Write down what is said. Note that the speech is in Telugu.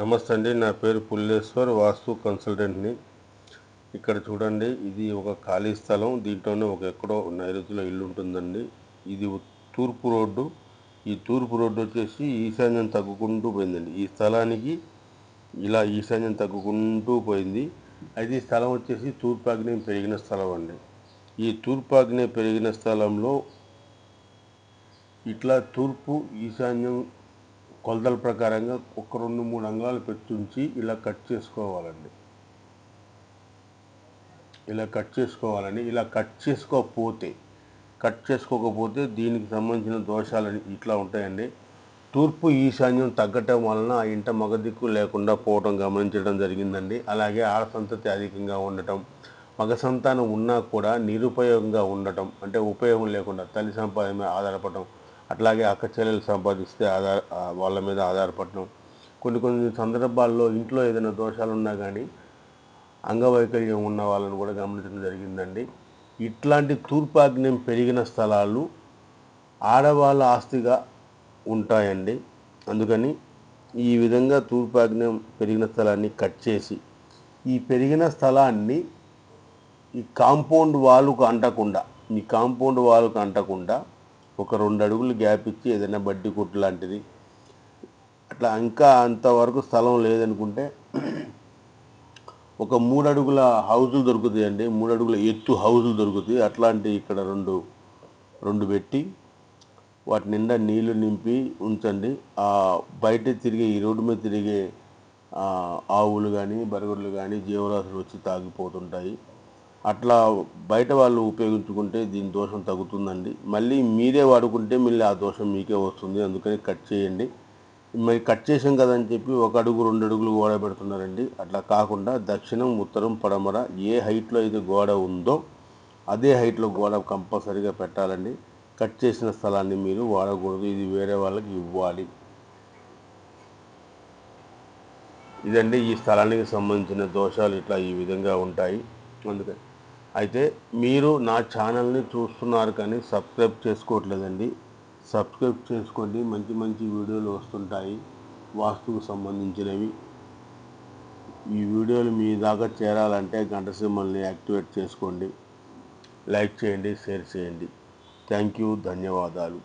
నమస్తే అండి నా పేరు పుల్లేశ్వర్ వాస్తు కన్సల్టెంట్ని. ఇక్కడ చూడండి ఇది ఒక ఖాళీ స్థలం దీంట్లోనే ఒక ఎక్కడో నైరుతిలో ఇల్లు ఉంటుందండి. ఇది తూర్పు రోడ్డు. ఈ తూర్పు రోడ్డు వచ్చేసి ఈశాన్యం తగ్గుకుంటూ పోయిందండి. ఈ స్థలానికి ఇలా ఈశాన్యం తగ్గుకుంటూ పోయింది. అది స్థలం వచ్చేసి తూర్పాగ్నేయం పెరిగిన స్థలం అండి. ఈ తూర్పాగ్నేయం పెరిగిన స్థలంలో ఇట్లా తూర్పు ఈశాన్యం కొలతల ప్రకారంగా ఒక రెండు మూడు అంగాలు పెట్టుంచి ఇలా కట్ చేసుకోవాలండి. ఇలా కట్ చేసుకోవాలని ఇలా కట్ చేసుకోకపోతే కట్ చేసుకోకపోతే దీనికి సంబంధించిన దోషాలు ఇట్లా ఉంటాయండి. తూర్పు ఈశాన్యం తగ్గటం వలన ఆ ఇంట మగ దిక్కు లేకుండా పోవటం గమనించడం జరిగిందండి. అలాగే ఆడ సంతతి అధికంగా ఉండటం మగ సంతానం ఉన్నా కూడా నిరుపయోగంగా ఉండటం అంటే ఉపయోగం లేకుండా తల్లి సంపాదన మీద ఆధారపడటం అట్లాగే అక్క చెల్లెలు సంపాదిస్తే ఆధార వాళ్ళ మీద ఆధారపడటం. కొన్ని కొన్ని సందర్భాల్లో ఇంట్లో ఏదైనా దోషాలు ఉన్నా కానీ అంగవైకల్యం ఉన్న వాళ్ళని కూడా గమనించడం జరిగిందండి. ఇట్లాంటి తూర్పాగ్నేయం పెరిగిన స్థలాలు ఆడవాళ్ళ ఆస్తిగా ఉంటాయండి. అందుకని ఈ విధంగా తూర్పాగ్నేయం పెరిగిన స్థలాన్ని కట్ చేసి ఈ పెరిగిన స్థలాన్ని ఈ కాంపౌండ్ వాలుకు అంటకుండా ఈ కాంపౌండ్ వాలుకు అంటకుండా ఒక రెండు అడుగులు గ్యాప్ ఇచ్చి ఏదైనా బడ్డీ కొట్టు లాంటిది. అట్లా ఇంకా అంతవరకు స్థలం లేదనుకుంటే ఒక మూడు అడుగుల హౌజులు దొరుకుతాయండి మూడు అడుగుల ఎత్తు హౌజులు దొరుకుతాయి. అట్లాంటి ఇక్కడ రెండు రెండు పెట్టి వాటి నిండా నీళ్ళు నింపి ఉంచండి. బయట తిరిగే ఈ రోడ్డు మీద తిరిగే ఆవులు కానీ బరుగులు కానీ జీవరాశులు వచ్చి తాగిపోతుంటాయి. అట్లా బయట వాళ్ళు ఉపయోగించుకుంటే దీని దోషం తగ్గుతుందండి. మళ్ళీ మీరే వాడుకుంటే మళ్ళీ ఆ దోషం మీకే వస్తుంది. అందుకని కట్ చేయండి. మరి కట్ చేసాం కదని చెప్పి ఒక అడుగు రెండు అడుగులు గోడ పెడుతున్నారండి. అట్లా కాకుండా దక్షిణం ఉత్తరం పడమర ఏ హైట్లో అయితే గోడ ఉందో అదే హైట్లో గోడ కంపల్సరీగా పెట్టాలండి. కట్ చేసిన స్థలాన్ని మీరు వాడకూడదు. ఇది వేరే వాళ్ళకి ఇవ్వాలి. ఇదండి ఈ స్థలానికి సంబంధించిన దోషాలు. ఇట్లా ఈ విధంగా ఉంటాయి. అందుకని అయితే మీరు నా ఛానల్ని చూస్తున్నారు కానీ సబ్స్క్రైబ్ చేసుకోవట్లేదండి. సబ్స్క్రైబ్ చేసుకోండి. మంచి మంచి వీడియోలు వస్తుంటాయి వాస్తుకు సంబంధించినవి. ఈ వీడియోలు మీ దాకా చేరాలంటే గంట సింబల్ని యాక్టివేట్ చేసుకోండి. లైక్ చేయండి షేర్ చేయండి. Thank you. ధన్యవాదాలు.